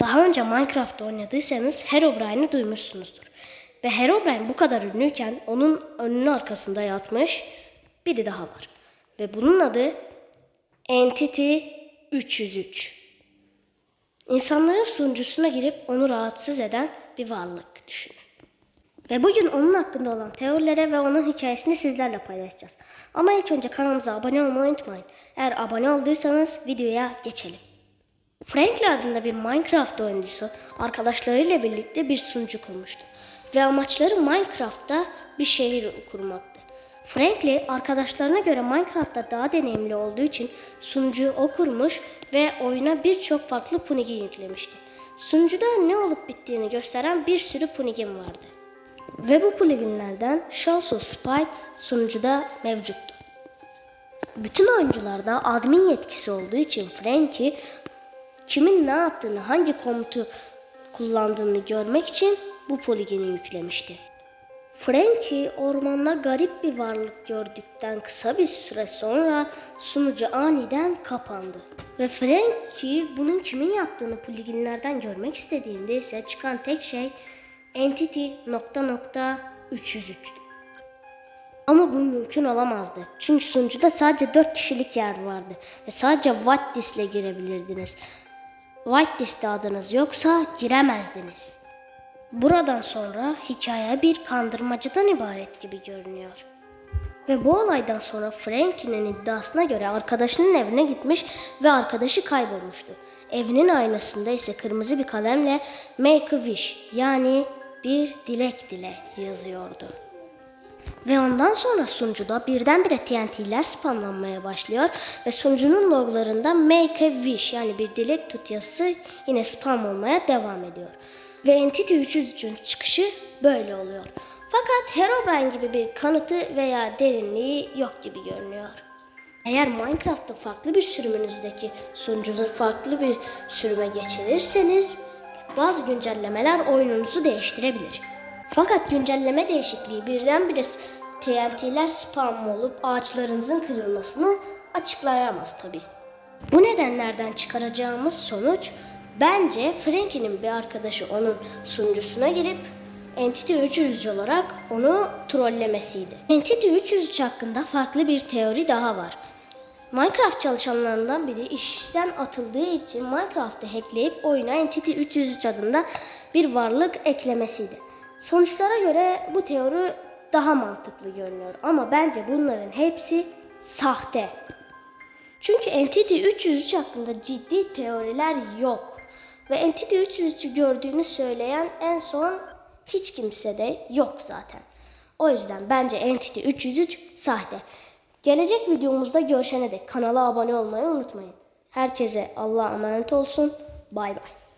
Daha önce Minecraft oynadıysanız Herobrine'i duymuşsunuzdur. Ve Herobrine bu kadar ünlüyken onun önünün arkasında yatmış biri daha var. Ve bunun adı Entity 303. İnsanların sunucusuna girip onu rahatsız eden bir varlık düşünün. Ve bugün onun hakkında olan teorilere ve onun hikayesini sizlerle paylaşacağız. Ama ilk önce kanalımıza abone olmayı unutmayın. Eğer abone olduysanız videoya geçelim. Franklin adında bir Minecraft oyuncusu arkadaşlarıyla birlikte bir sunucu kurmuştu. Ve amaçları Minecraft'ta bir şehir kurmaktı. Franklin arkadaşlarına göre Minecraft'ta daha deneyimli olduğu için sunucuyu o kurmuş ve oyuna birçok farklı plugin yüklemişti. Sunucuda ne olup bittiğini gösteren bir sürü plugin vardı. Ve bu pluginlerden Shows of Spite sunucuda mevcuttu. Bütün oyuncularda admin yetkisi olduğu için Frankie kimin ne yaptığını, hangi komutu kullandığını görmek için bu poligini yüklemişti. Frankie ormanda garip bir varlık gördükten kısa bir süre sonra sunucu aniden kapandı. Ve Frankie bunun kimin yaptığını pluginlerden görmek istediğinde ise çıkan tek şey entity nokta nokta 303'tü. Ama bu mümkün olamazdı. Çünkü sunucuda sadece 4 kişilik yer vardı ve sadece whitelist ile girebilirdiniz. Whitelist'te adınız yoksa giremezdiniz. Buradan sonra hikaye bir kandırmacadan ibaret gibi görünüyor. Ve bu olaydan sonra Frankie'nin iddiasına göre arkadaşının evine gitmiş ve arkadaşı kaybolmuştu. Evinin aynasında ise kırmızı bir kalemle Make a Wish yani bir dilek dile yazıyordu. Ve ondan sonra sunucuda birdenbire TNT'ler spamlanmaya başlıyor ve sunucunun loglarında Make a Wish yani bir dilek tut yine spam olmaya devam ediyor. Ve Entity 303'ün çıkışı böyle oluyor. Fakat Herobrine gibi bir kanıtı veya derinliği yok gibi görünüyor. Eğer Minecraft'ta farklı bir sürümünüzdeki sunucunuzu farklı bir sürüme geçirirseniz bazı güncellemeler oyununuzu değiştirebilir. Fakat güncelleme değişikliği birdenbire TNT'ler spam olup ağaçlarınızın kırılmasını açıklayamaz tabi. Bu nedenlerden çıkaracağımız sonuç bence Frankie'nin bir arkadaşı onun sunucusuna girip Entity 303 olarak onu trollemesiydi. Entity 303 hakkında farklı bir teori daha var. Minecraft çalışanlarından biri işten atıldığı için Minecraft'ı hackleyip oyuna Entity 303 adında bir varlık eklemesiydi. Sonuçlara göre bu teori daha mantıklı görünüyor ama bence bunların hepsi sahte. Çünkü Entity 303 hakkında ciddi teoriler yok. Ve Entity 303'ü gördüğünü söyleyen en son hiç kimse de yok zaten. O yüzden bence Entity 303 sahte. Gelecek videomuzda görüşene dek kanala abone olmayı unutmayın. Herkese Allah'a emanet olsun. Bay bay.